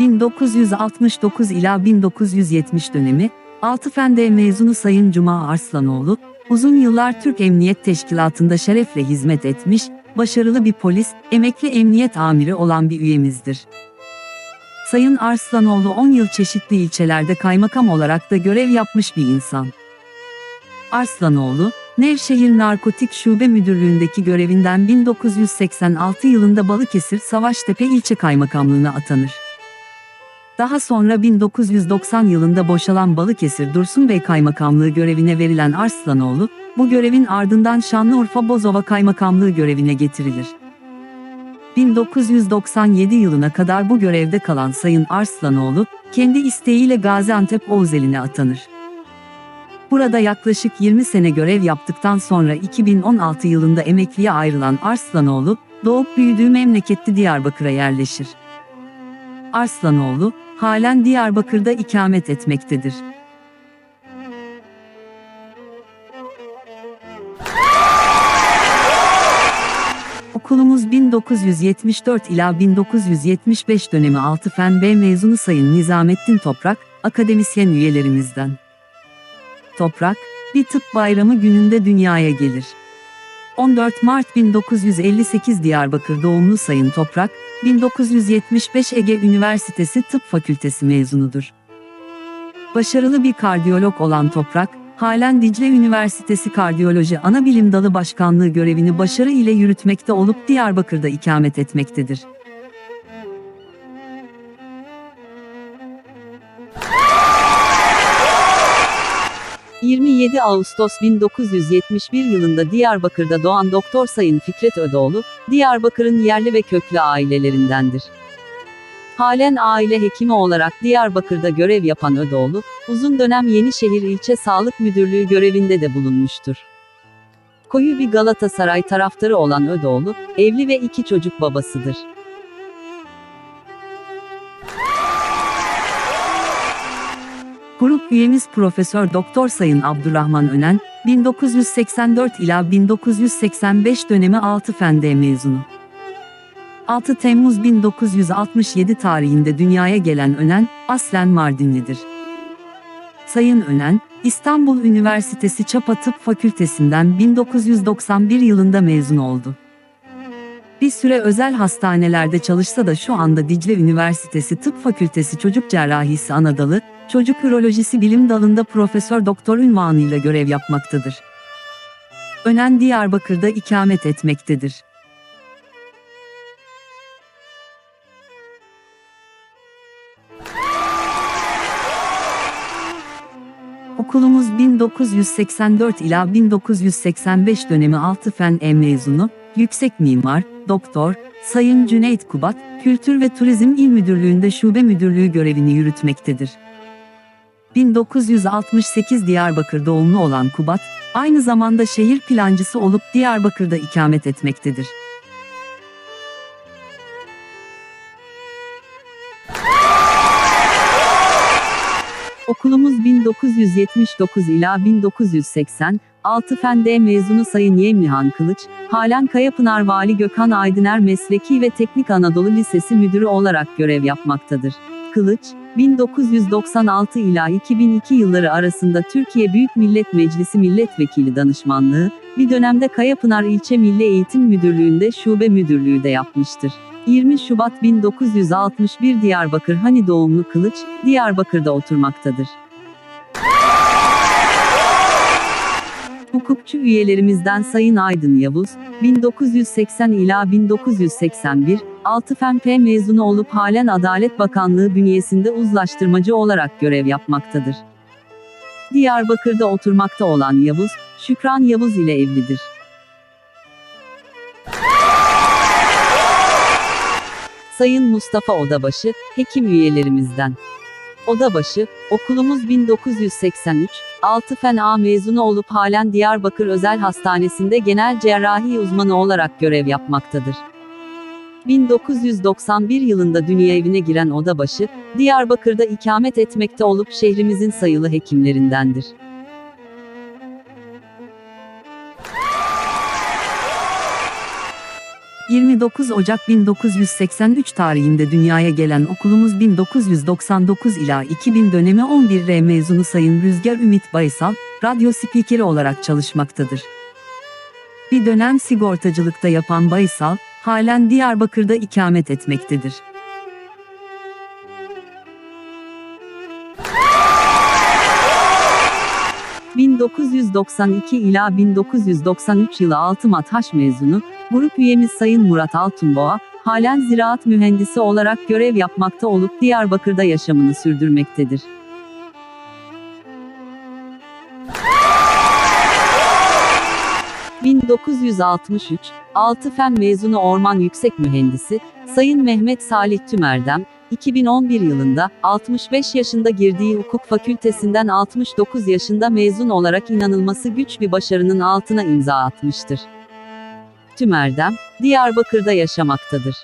...1969 ila 1970 dönemi, Altıfen'de mezunu Sayın Cuma Arslanoğlu, uzun yıllar Türk Emniyet Teşkilatı'nda şerefle hizmet etmiş, başarılı bir polis, emekli emniyet amiri olan bir üyemizdir. Sayın Arslanoğlu 10 yıl çeşitli ilçelerde kaymakam olarak da görev yapmış bir insan. Arslanoğlu, Nevşehir Narkotik Şube Müdürlüğü'ndeki görevinden 1986 yılında Balıkesir Savaştepe ilçe kaymakamlığına atanır. Daha sonra 1990 yılında boşalan Balıkesir Dursun Bey Kaymakamlığı görevine verilen Arslanoğlu, bu görevin ardından Şanlıurfa Bozova Kaymakamlığı görevine getirilir. 1997 yılına kadar bu görevde kalan Sayın Arslanoğlu, kendi isteğiyle Gaziantep Oğuzeli'ne atanır. Burada yaklaşık 20 sene görev yaptıktan sonra 2016 yılında emekliye ayrılan Arslanoğlu, doğup büyüdüğü memleketli Diyarbakır'a yerleşir. Arslanoğlu, halen Diyarbakır'da ikamet etmektedir. Okulumuz 1974 ila 1975 dönemi 6 Fen B mezunu Sayın Nizamettin Toprak, akademisyen üyelerimizden. Toprak, bir tıp bayramı gününde dünyaya gelir. 14 Mart 1958 Diyarbakır doğumlu Sayın Toprak, 1975 Ege Üniversitesi Tıp Fakültesi mezunudur. Başarılı bir kardiyolog olan Toprak, halen Dicle Üniversitesi Kardiyoloji Anabilim Dalı Başkanlığı görevini başarı ile yürütmekte olup Diyarbakır'da ikamet etmektedir. – 27 Ağustos 1971 yılında Diyarbakır'da doğan Doktor Sayın Fikret Ödoğlu, Diyarbakır'ın yerli ve köklü ailelerindendir. Halen aile hekimi olarak Diyarbakır'da görev yapan Ödoğlu, uzun dönem Yenişehir İlçe Sağlık Müdürlüğü görevinde de bulunmuştur. Koyu bir Galatasaray taraftarı olan Ödoğlu, evli ve iki çocuk babasıdır. Grup üyemiz Profesör Doktor Sayın Abdurrahman Önen, 1984 ila 1985 dönemi 6 Fende mezunu. 6 Temmuz 1967 tarihinde dünyaya gelen Önen, aslen Mardinlidir. Sayın Önen, İstanbul Üniversitesi Çapa Tıp Fakültesinden 1991 yılında mezun oldu. Bir süre özel hastanelerde çalışsa da şu anda Dicle Üniversitesi Tıp Fakültesi Çocuk Cerrahisi Anadalı, Çocuk Ürolojisi Bilim Dalı'nda profesör doktor unvanıyla görev yapmaktadır. Önen Diyarbakır'da ikamet etmektedir. Okulumuz 1984 ila 1985 dönemi 6 fen E mezunu, yüksek mimar, doktor, Sayın Cüneyt Kubat, Kültür ve Turizm İl Müdürlüğü'nde şube müdürlüğü görevini yürütmektedir. 1968 Diyarbakır doğumlu olan Kubat, aynı zamanda şehir plancısı olup Diyarbakır'da ikamet etmektedir. Okulumuz 1979 ila 1980, 6 Fende mezunu Sayın Yemlihan Kılıç, halen Kayapınar Vali Gökhan Aydıner Mesleki ve Teknik Anadolu Lisesi Müdürü olarak görev yapmaktadır. Kılıç, 1996 ila 2002 yılları arasında Türkiye Büyük Millet Meclisi Milletvekili Danışmanlığı, bir dönemde Kayapınar İlçe Milli Eğitim Müdürlüğü'nde şube müdürlüğü de yapmıştır. 20 Şubat 1961 Diyarbakır Hani doğumlu Kılıç, Diyarbakır'da oturmaktadır. Hukukçu üyelerimizden Sayın Aydın Yavuz, 1980 ila 1981, 6 FNP mezunu olup halen Adalet Bakanlığı bünyesinde uzlaştırmacı olarak görev yapmaktadır. Diyarbakır'da oturmakta olan Yavuz, Şükran Yavuz ile evlidir. Sayın Mustafa Odabaşı, hekim üyelerimizden. Odabaşı, okulumuz 1983, 6 Fen A mezunu olup halen Diyarbakır Özel Hastanesi'nde genel cerrahi uzmanı olarak görev yapmaktadır. 1991 yılında dünya evine giren Odabaşı, Diyarbakır'da ikamet etmekte olup şehrimizin sayılı hekimlerindendir. 29 Ocak 1983 tarihinde dünyaya gelen okulumuz 1999 ila 2000 dönemi 11R mezunu Sayın Rüzgar Ümit Baysal, radyo spikeri olarak çalışmaktadır. Bir dönem sigortacılıkta yapan Baysal, halen Diyarbakır'da ikamet etmektedir. ...1992 ila 1993 yılı Altı Mathaş mezunu, grup üyemiz Sayın Murat Altunboğa, halen ziraat mühendisi olarak görev yapmakta olup Diyarbakır'da yaşamını sürdürmektedir. ...1963, Altı Fen mezunu Orman Yüksek Mühendisi, Sayın Mehmet Salih Tümerdem, 2011 yılında 65 yaşında girdiği hukuk fakültesinden 69 yaşında mezun olarak inanılması güç bir başarının altına imza atmıştır. Tümerdem, Diyarbakır'da yaşamaktadır.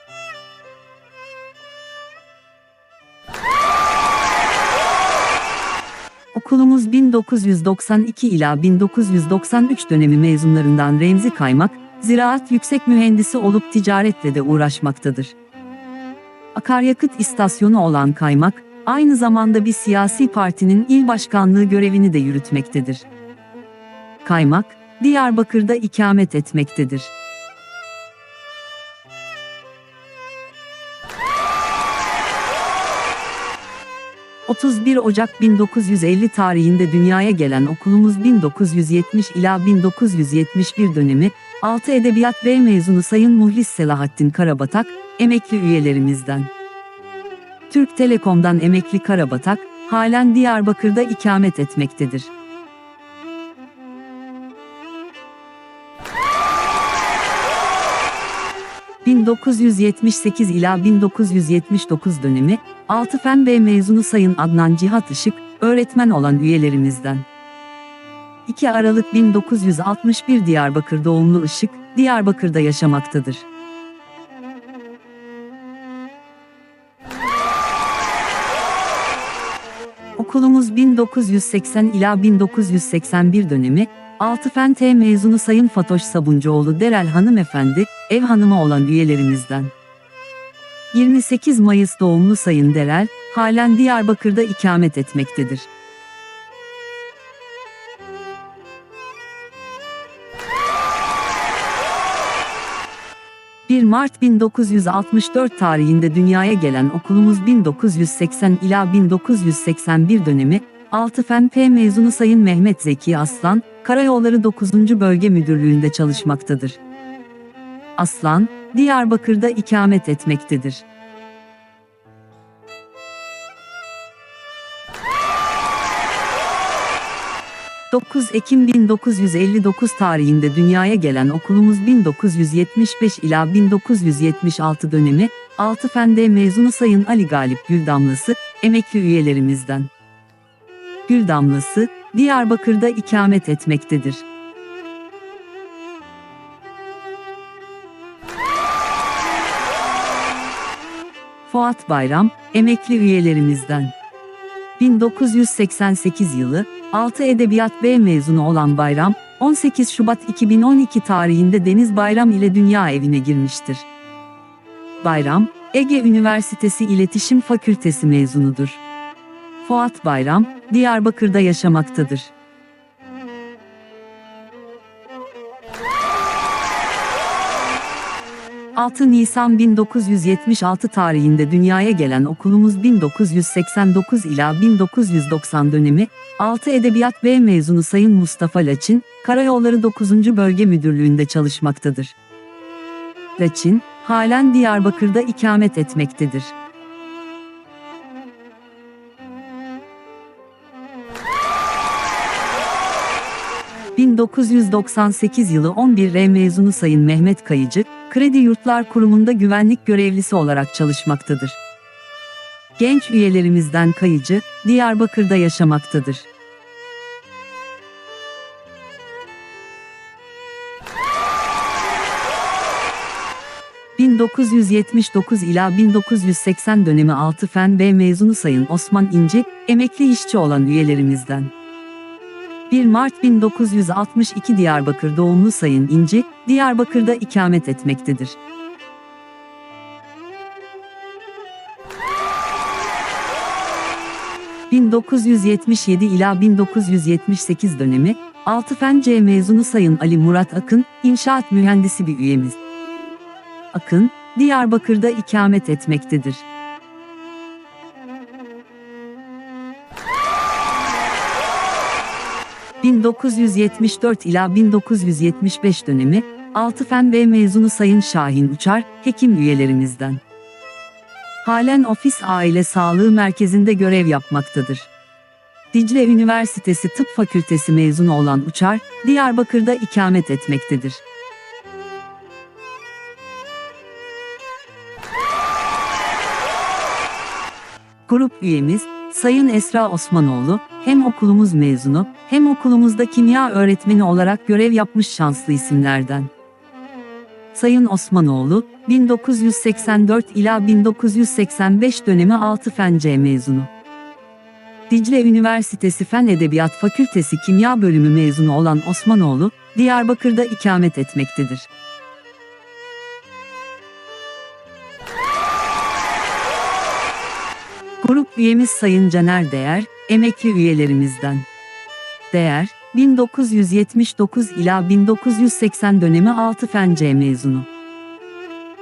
Okulumuz 1992 ila 1993 dönemi mezunlarından Remzi Kaymak, ziraat yüksek mühendisi olup ticaretle de uğraşmaktadır. Akaryakıt istasyonu olan Kaymak, aynı zamanda bir siyasi partinin il başkanlığı görevini de yürütmektedir. Kaymak, Diyarbakır'da ikamet etmektedir. ...31 Ocak 1950 tarihinde dünyaya gelen okulumuz 1970 ila 1971 dönemi... ...6 Edebiyat B mezunu Sayın Muhlis Selahattin Karabatak, emekli üyelerimizden. Türk Telekom'dan emekli Karabatak, halen Diyarbakır'da ikamet etmektedir. ...1978 ila 1979 dönemi, Altı Fen B mezunu Sayın Adnan Cihat Işık, öğretmen olan üyelerimizden. 2 Aralık 1961 Diyarbakır doğumlu Işık, Diyarbakır'da yaşamaktadır. Okulumuz 1980 ila 1981 dönemi, Altı Fen T mezunu Sayın Fatoş Sabuncuoğlu Derel Hanımefendi, ev hanımı olan üyelerimizden. 28 Mayıs doğumlu Sayın Derel, halen Diyarbakır'da ikamet etmektedir. ...1 Mart 1964 tarihinde dünyaya gelen okulumuz 1980 ila 1981 dönemi... ...Altı Fen P mezunu Sayın Mehmet Zeki Aslan... ...Karayolları 9. Bölge Müdürlüğü'nde çalışmaktadır. Aslan, Diyarbakır'da ikamet etmektedir. ...9 Ekim 1959 tarihinde dünyaya gelen okulumuz 1975 ila 1976 dönemi... ...Altı Fende mezunu Sayın Ali Galip Güldamlısı, emekli üyelerimizden. Güldamlısı, Diyarbakır'da ikamet etmektedir. Fuat Bayram, emekli üyelerimizden. 1988 yılı, 6 Edebiyat B mezunu olan Bayram, 18 Şubat 2012 tarihinde Deniz Bayram ile Dünya Evi'ne girmiştir. Bayram, Ege Üniversitesi İletişim Fakültesi mezunudur. Fuat Bayram, Diyarbakır'da yaşamaktadır. ...6 Nisan 1976 tarihinde dünyaya gelen okulumuz 1989 ila 1990 dönemi... ...6 Edebiyat B mezunu Sayın Mustafa Laçin, Karayolları 9. Bölge Müdürlüğü'nde çalışmaktadır. Laçin, halen Diyarbakır'da ikamet etmektedir. ...1998 yılı 11R mezunu Sayın Mehmet Kayıcı, Kredi Yurtlar Kurumu'nda güvenlik görevlisi olarak çalışmaktadır. Genç üyelerimizden Kayıcı, Diyarbakır'da yaşamaktadır. ...1979 ila 1980 dönemi 6 Fen B mezunu Sayın Osman İnce, emekli işçi olan üyelerimizden. 1 Mart 1962 Diyarbakır doğumlu Sayın İnci, Diyarbakır'da ikamet etmektedir. ...1977 ila 1978 dönemi, Altıfen C mezunu Sayın Ali Murat Akın, inşaat mühendisi bir üyemiz. Akın, Diyarbakır'da ikamet etmektedir. ...1974 ila 1975 dönemi, Altı Fen B mezunu Sayın Şahin Uçar, hekim üyelerimizden. Halen Ofis Aile Sağlığı Merkezi'nde görev yapmaktadır. Dicle Üniversitesi Tıp Fakültesi mezunu olan Uçar, Diyarbakır'da ikamet etmektedir. Grup üyemiz, Sayın Esra Osmanoğlu, hem okulumuz mezunu, hem okulumuzda kimya öğretmeni olarak görev yapmış şanslı isimlerden. Sayın Osmanoğlu, 1984 ila 1985 dönemi Altı Fen C mezunu. Dicle Üniversitesi Fen Edebiyat Fakültesi Kimya Bölümü mezunu olan Osmanoğlu, Diyarbakır'da ikamet etmektedir. Grup üyemiz Sayın Caner Değer, emekli üyelerimizden. Değer, 1979 ila 1980 dönemi 6 Fen C mezunu.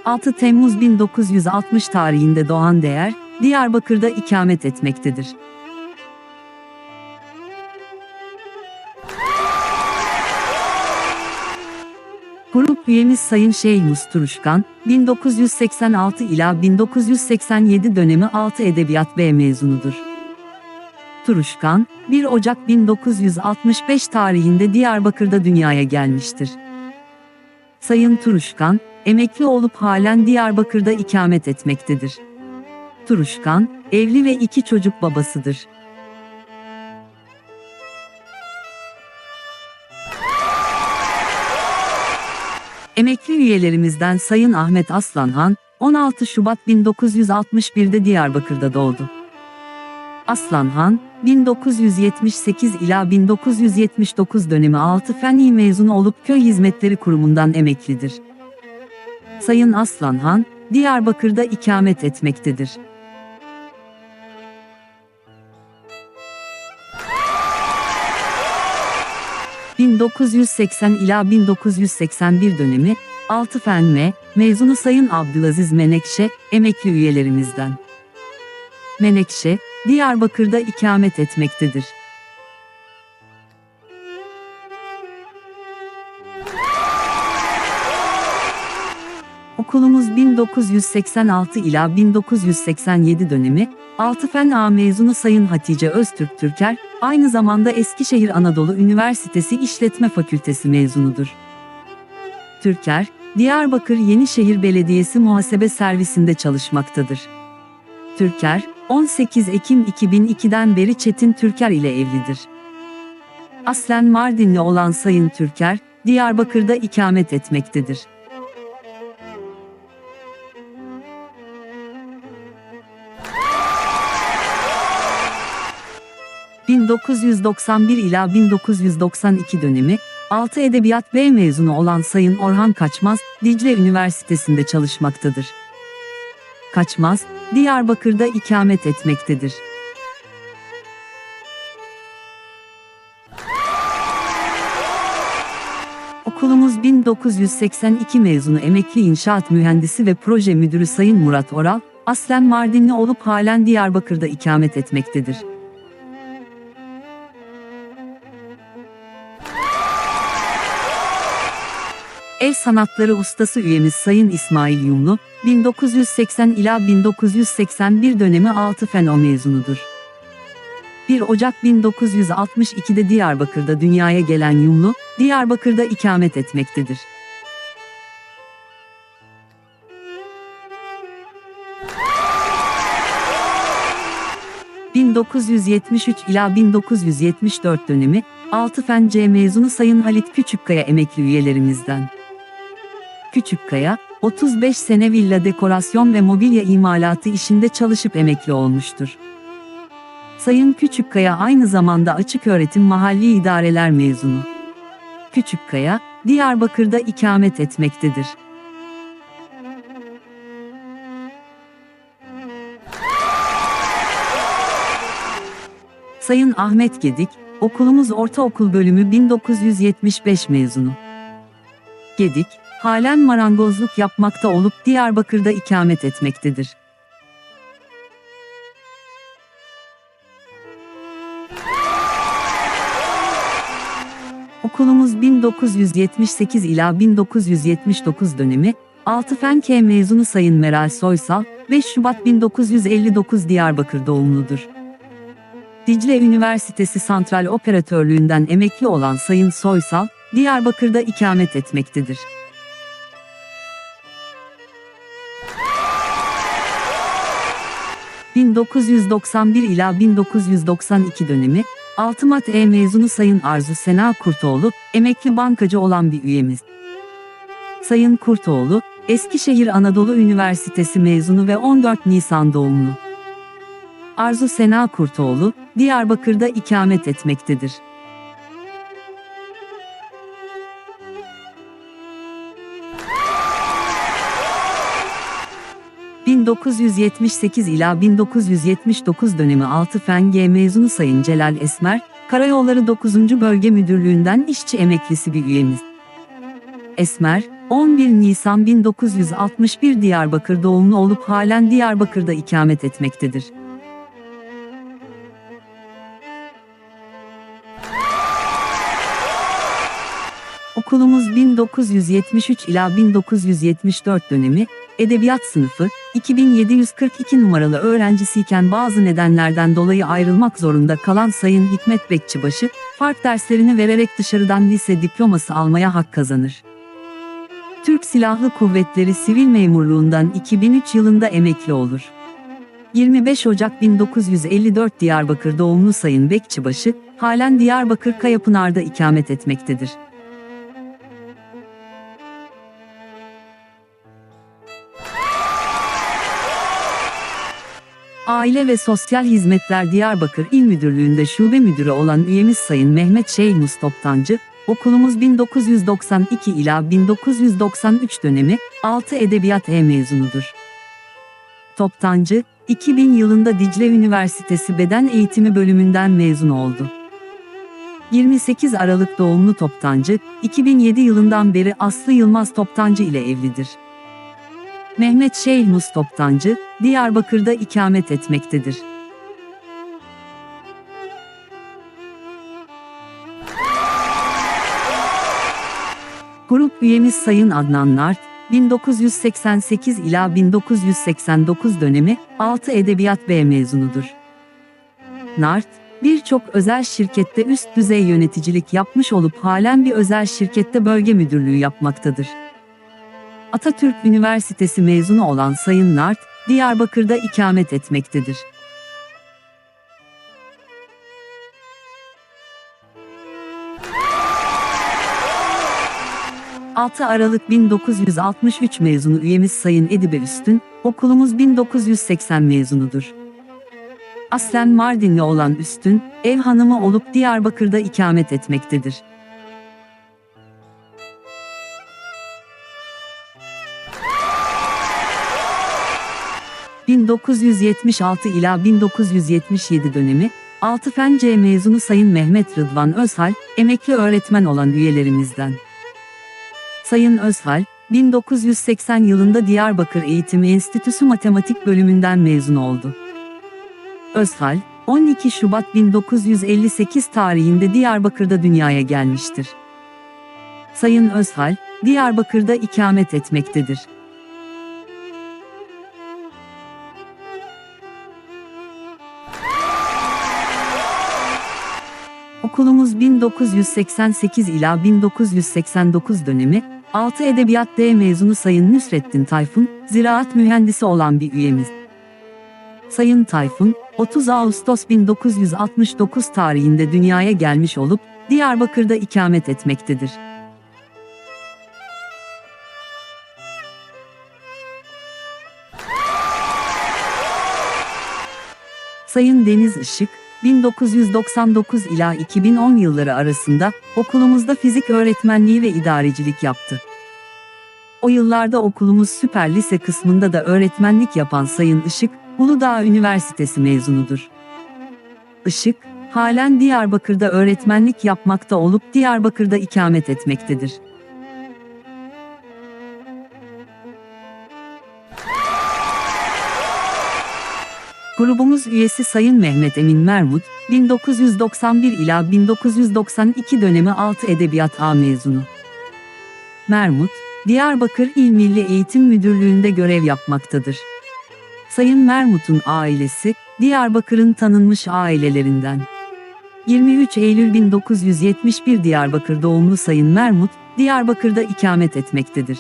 6 Temmuz 1960 tarihinde doğan Değer, Diyarbakır'da ikamet etmektedir. Grup üyemiz Sayın Şeyh Musturuşkan, 1986 ila 1987 dönemi 6 Edebiyat B mezunudur. Turuşkan, 1 Ocak 1965 tarihinde Diyarbakır'da dünyaya gelmiştir. Sayın Turuşkan, emekli olup halen Diyarbakır'da ikamet etmektedir. Turuşkan, evli ve iki çocuk babasıdır. Emekli üyelerimizden Sayın Ahmet Aslanhan, 16 Şubat 1961'de Diyarbakır'da doğdu. Aslanhan, 1978 ila 1979 dönemi 6 fenli mezunu olup Köy Hizmetleri Kurumu'ndan emeklidir. Sayın Aslanhan, Diyarbakır'da ikamet etmektedir. ...1980 ila 1981 dönemi, Altı Fen M, mezunu Sayın Abdülaziz Menekşe, emekli üyelerimizden. Menekşe, Diyarbakır'da ikamet etmektedir. Okulumuz 1986 ila 1987 dönemi, Altıfen A mezunu Sayın Hatice Öztürk Türker, aynı zamanda Eskişehir Anadolu Üniversitesi İşletme Fakültesi mezunudur. Türker, Diyarbakır Yenişehir Belediyesi Muhasebe Servisinde çalışmaktadır. Türker, 18 Ekim 2002'den beri Çetin Türker ile evlidir. Aslen Mardinli olan Sayın Türker, Diyarbakır'da ikamet etmektedir. ...1991 ila 1992 dönemi, 6 Edebiyat B mezunu olan Sayın Orhan Kaçmaz, Dicle Üniversitesi'nde çalışmaktadır. Kaçmaz, Diyarbakır'da ikamet etmektedir. Okulumuz 1982 mezunu emekli inşaat mühendisi ve proje müdürü Sayın Murat Oral, aslen Mardinli olup halen Diyarbakır'da ikamet etmektedir. El sanatları ustası üyemiz Sayın İsmail Yumlu, 1980 ila 1981 dönemi 6 feno mezunudur. 1 Ocak 1962'de Diyarbakır'da dünyaya gelen Yumlu, Diyarbakır'da ikamet etmektedir. ...1973 ila 1974 dönemi, Altı Fen C mezunu Sayın Halit Küçükkaya emekli üyelerimizden. Küçükkaya, 35 sene villa dekorasyon ve mobilya imalatı işinde çalışıp emekli olmuştur. Sayın Küçükkaya aynı zamanda Açık Öğretim Mahalli İdareler mezunu. Küçükkaya, Diyarbakır'da ikamet etmektedir. Sayın Ahmet Gedik, okulumuz ortaokul bölümü 1975 mezunu. Gedik, halen marangozluk yapmakta olup Diyarbakır'da ikamet etmektedir. Okulumuz 1978 ila 1979 dönemi, 6 Fen K mezunu Sayın Meral Soysal, 5 Şubat 1959 Diyarbakır doğumludur. Dicle Üniversitesi Santral Operatörlüğünden emekli olan Sayın Soysal, Diyarbakır'da ikamet etmektedir. ...1991 ila 1992 dönemi, Altımat E mezunu Sayın Arzu Sena Kurtoğlu, emekli bankacı olan bir üyemiz. Sayın Kurtoğlu, Eskişehir Anadolu Üniversitesi mezunu ve 14 Nisan doğumlu. Arzu Sena Kurtoğlu, Diyarbakır'da ikamet etmektedir. ...1978 ila 1979 dönemi 6 Fen G mezunu Sayın Celal Esmer, Karayolları 9. Bölge Müdürlüğü'nden işçi emeklisi bir üyemiz. Esmer, 11 Nisan 1961 Diyarbakır doğumlu olup halen Diyarbakır'da ikamet etmektedir. Okulumuz 1973 ila 1974 dönemi, Edebiyat sınıfı, 2742 numaralı öğrencisiyken bazı nedenlerden dolayı ayrılmak zorunda kalan Sayın Hikmet Bekçibaşı, fark derslerini vererek dışarıdan lise diploması almaya hak kazanır. Türk Silahlı Kuvvetleri Sivil Memurluğundan 2003 yılında emekli olur. 25 Ocak 1954 Diyarbakır doğumlu Sayın Bekçibaşı, halen Diyarbakır Kayapınar'da ikamet etmektedir. Aile ve Sosyal Hizmetler Diyarbakır İl Müdürlüğü'nde şube müdürü olan üyemiz Sayın Mehmet Şeyhmus Toptancı, okulumuz 1992 ila 1993 dönemi 6 Edebiyat E mezunudur. Toptancı, 2000 yılında Dicle Üniversitesi Beden Eğitimi bölümünden mezun oldu. 28 Aralık doğumlu Toptancı, 2007 yılından beri Aslı Yılmaz Toptancı ile evlidir. Mehmet Şeyhmus Toptancı, Diyarbakır'da ikamet etmektedir. Grup üyemiz Sayın Adnan Nart, 1988 ila 1989 dönemi 6 Edebiyat B mezunudur. Nart, birçok özel şirkette üst düzey yöneticilik yapmış olup halen bir özel şirkette bölge müdürlüğü yapmaktadır. Atatürk Üniversitesi mezunu olan Sayın Nart, Diyarbakır'da ikamet etmektedir. ...6 Aralık 1963 mezunu üyemiz Sayın Edibe Üstün, okulumuz 1980 mezunudur. Aslen Mardinli olan Üstün, ev hanımı olup Diyarbakır'da ikamet etmektedir. 1976 ila 1977 dönemi, 6 Fen C mezunu Sayın Mehmet Rıdvan Özhal, emekli öğretmen olan üyelerimizden. Sayın Özhal, 1980 yılında Diyarbakır Eğitim Enstitüsü Matematik bölümünden mezun oldu. Özhal, 12 Şubat 1958 tarihinde Diyarbakır'da dünyaya gelmiştir. Sayın Özhal, Diyarbakır'da ikamet etmektedir. Okulumuz 1988 ila 1989 dönemi, 6 Edebiyat D mezunu Sayın Nüsrettin Tayfun, ziraat mühendisi olan bir üyemiz. Sayın Tayfun, 30 Ağustos 1969 tarihinde dünyaya gelmiş olup, Diyarbakır'da ikamet etmektedir. Sayın Deniz Işık, 1999 ila 2010 yılları arasında okulumuzda fizik öğretmenliği ve idarecilik yaptı. O yıllarda okulumuz süper lise kısmında da öğretmenlik yapan Sayın Işık, Uludağ Üniversitesi mezunudur. Işık, Halen Diyarbakır'da öğretmenlik yapmakta olup Diyarbakır'da ikamet etmektedir. Grubumuz üyesi Sayın Mehmet Emin Mermut, 1991 ila 1992 dönemi 6 Edebiyat A mezunu. Mermut, Diyarbakır İl Milli Eğitim Müdürlüğü'nde görev yapmaktadır. Sayın Mermut'un ailesi, Diyarbakır'ın tanınmış ailelerinden. 23 Eylül 1971 Diyarbakır doğumlu Sayın Mermut, Diyarbakır'da ikamet etmektedir.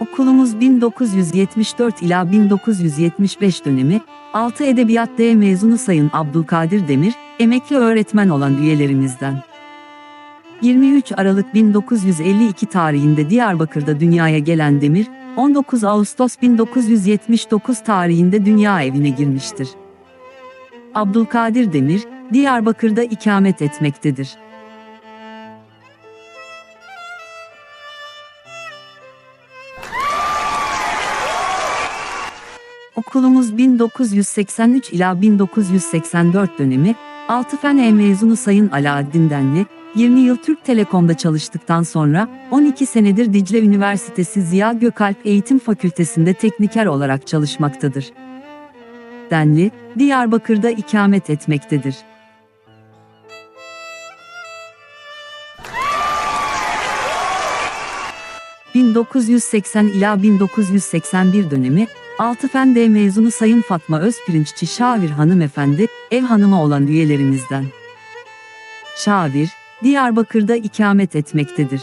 Okulumuz 1974 ila 1975 dönemi, 6 Edebiyat D mezunu Sayın Abdülkadir Demir, emekli öğretmen olan üyelerimizden. 23 Aralık 1952 tarihinde Diyarbakır'da dünyaya gelen Demir, 19 Ağustos 1979 tarihinde dünya evine girmiştir. Abdülkadir Demir, Diyarbakır'da ikamet etmektedir. Okulumuz 1983 ila 1984 dönemi, 6 fen E mezunu Sayın Alaaddin Denli, 20 yıl Türk Telekom'da çalıştıktan sonra 12 senedir Dicle Üniversitesi Ziya Gökalp Eğitim Fakültesinde tekniker olarak çalışmaktadır. Denli, Diyarbakır'da ikamet etmektedir. ...1980 ila 1981 dönemi, Altı Fen D mezunu Sayın Fatma Özpirinççi Şavir hanımefendi, ev hanımı olan üyelerimizden. Şavir, Diyarbakır'da ikamet etmektedir.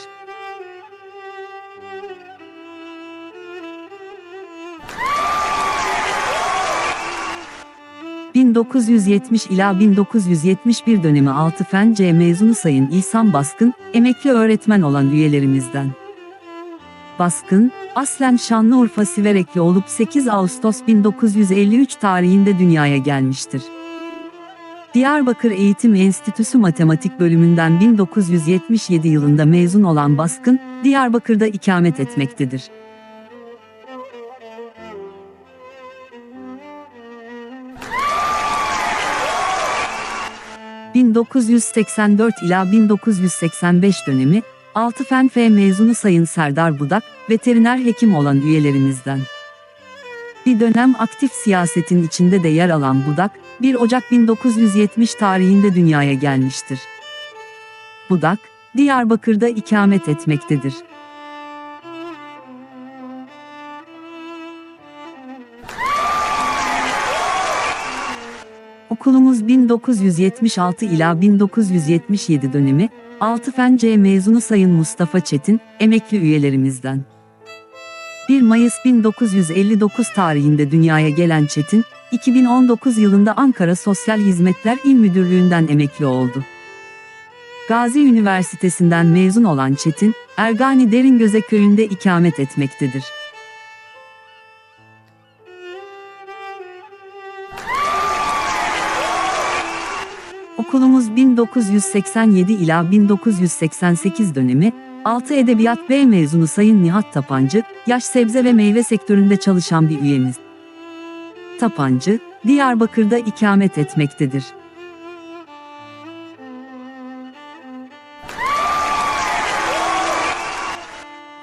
...1970 ila 1971 dönemi Altı Fen C mezunu Sayın İhsan Baskın, emekli öğretmen olan üyelerimizden. Baskın, aslen Şanlıurfa Siverekli olup 8 Ağustos 1953 tarihinde dünyaya gelmiştir. Diyarbakır Eğitim Enstitüsü Matematik Bölümünden 1977 yılında mezun olan Baskın, Diyarbakır'da ikamet etmektedir. ...1984 ila 1985 dönemi, Altı Fen F mezunu Sayın Serdar Budak, veteriner hekim olan üyelerimizden. Bir dönem aktif siyasetin içinde de yer alan Budak, 1 Ocak 1970 tarihinde dünyaya gelmiştir. Budak, Diyarbakır'da ikamet etmektedir. Okulumuz 1976 ila 1977 dönemi, Altı Fen C mezunu Sayın Mustafa Çetin, emekli üyelerimizden. 1 Mayıs 1959 tarihinde dünyaya gelen Çetin, 2019 yılında Ankara Sosyal Hizmetler İl Müdürlüğü'nden emekli oldu. Gazi Üniversitesi'nden mezun olan Çetin, Ergani Deringöze köyünde ikamet etmektedir. Okulumuz 1987 ila 1988 dönemi, 6 Edebiyat B mezunu Sayın Nihat Tapancı, yaş sebze ve meyve sektöründe çalışan bir üyemiz. Tapancı, Diyarbakır'da ikamet etmektedir.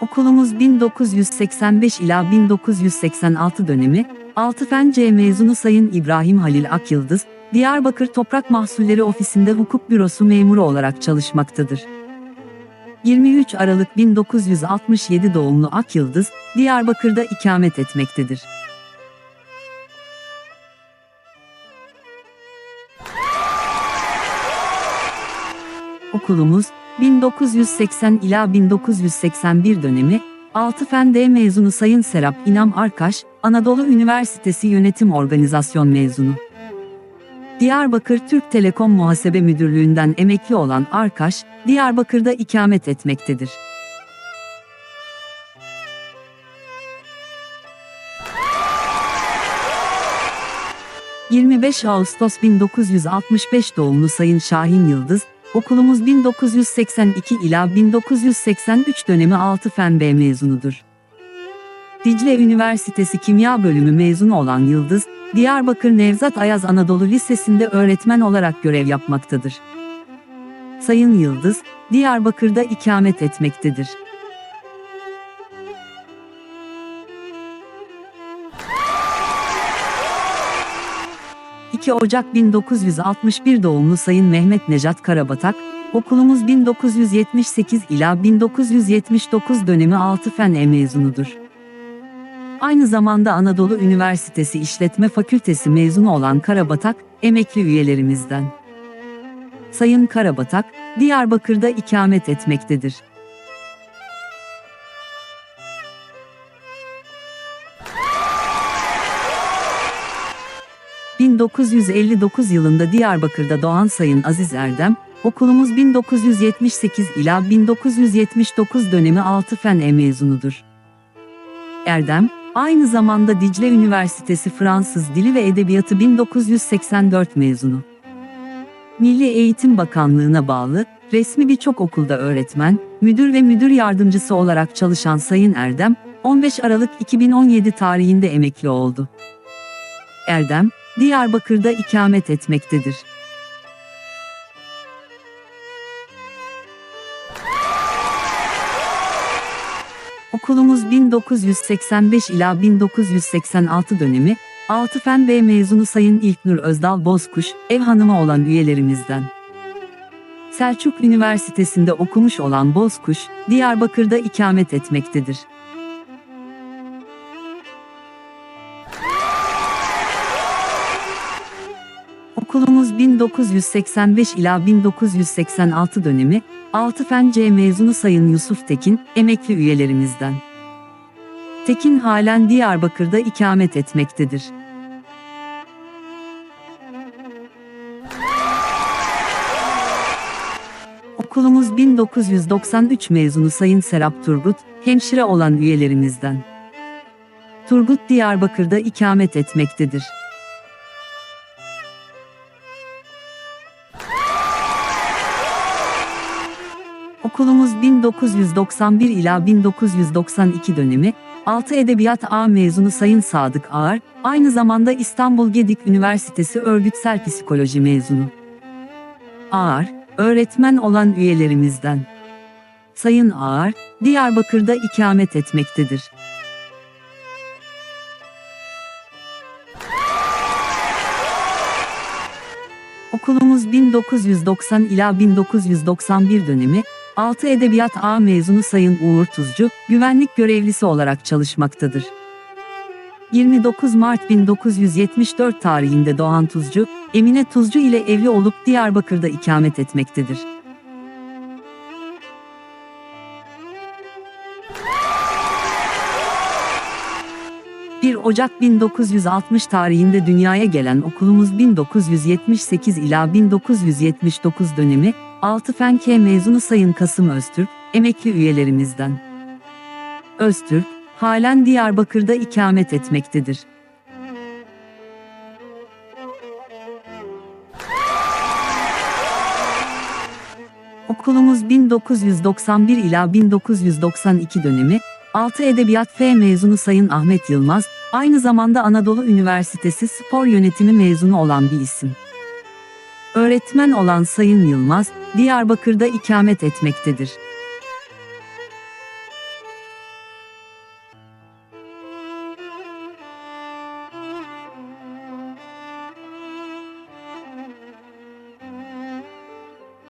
Okulumuz 1985 ila 1986 dönemi, 6 Fen C mezunu Sayın İbrahim Halil Akyıldız, Diyarbakır Toprak Mahsulleri Ofisi'nde hukuk bürosu memuru olarak çalışmaktadır. 23 Aralık 1967 doğumlu Akyıldız, Diyarbakır'da ikamet etmektedir. Okulumuz, 1980 ila 1981 dönemi, Altı Fen D mezunu Sayın Serap İnam Arkaş, Anadolu Üniversitesi Yönetim Organizasyon mezunu. Diyarbakır Türk Telekom Muhasebe Müdürlüğü'nden emekli olan Arkaş, Diyarbakır'da ikamet etmektedir. ...25 Ağustos 1965 doğumlu Sayın Şahin Yıldız, okulumuz 1982 ila 1983 dönemi 6 Fen B mezunudur. Dicle Üniversitesi Kimya Bölümü mezunu olan Yıldız, Diyarbakır Nevzat Ayaz Anadolu Lisesi'nde öğretmen olarak görev yapmaktadır. Sayın Yıldız, Diyarbakır'da ikamet etmektedir. ...2 Ocak 1961 doğumlu Sayın Mehmet Necat Karabatak, okulumuz 1978 ila 1979 dönemi 6 fen E. Aynı zamanda Anadolu Üniversitesi İşletme Fakültesi mezunu olan Karabatak, emekli üyelerimizden. Sayın Karabatak, Diyarbakır'da ikamet etmektedir. ...1959 yılında Diyarbakır'da doğan Sayın Aziz Erdem, okulumuz 1978 ila 1979 dönemi 6 fen E mezunudur. Erdem, aynı zamanda Dicle Üniversitesi Fransız Dili ve Edebiyatı 1984 mezunu. Milli Eğitim Bakanlığı'na bağlı, resmi birçok okulda öğretmen, müdür ve müdür yardımcısı olarak çalışan Sayın Erdem, 15 Aralık 2017 tarihinde emekli oldu. Erdem, Diyarbakır'da ikamet etmektedir. Okulumuz 1985 ila 1986 dönemi, 6 fen B mezunu Sayın İlknur Özdal Bozkuş, ev hanımı olan üyelerimizden. Selçuk Üniversitesi'nde okumuş olan Bozkuş, Diyarbakır'da ikamet etmektedir. Okulumuz 1985 ila 1986 dönemi, 6 fen C mezunu Sayın Yusuf Tekin, emekli üyelerimizden. Tekin halen Diyarbakır'da ikamet etmektedir. Okulumuz 1993 mezunu Sayın Serap Turgut, hemşire olan üyelerimizden. Turgut Diyarbakır'da ikamet etmektedir. Okulumuz 1991 ila 1992 dönemi, 6 Edebiyat A mezunu Sayın Sadık Ağar, aynı zamanda İstanbul Gedik Üniversitesi Örgütsel Psikoloji mezunu. Ağar, öğretmen olan üyelerimizden. Sayın Ağar, Diyarbakır'da ikamet etmektedir. Okulumuz 1990 ila 1991 dönemi, 6 Edebiyat A mezunu Sayın Uğur Tuzcu, güvenlik görevlisi olarak çalışmaktadır. 29 Mart 1974 tarihinde doğan Tuzcu, Emine Tuzcu ile evli olup Diyarbakır'da ikamet etmektedir. ...1 Ocak 1960 tarihinde dünyaya gelen okulumuz 1978 ila 1979 dönemi... ...6 Fen K mezunu Sayın Kasım Öztürk, emekli üyelerimizden. Öztürk, halen Diyarbakır'da ikamet etmektedir. Okulumuz 1991 ila 1992 dönemi, 6 Edebiyat F mezunu Sayın Ahmet Yılmaz, aynı zamanda Anadolu Üniversitesi Spor Yönetimi mezunu olan bir isim. Öğretmen olan Sayın Yılmaz, Diyarbakır'da ikamet etmektedir.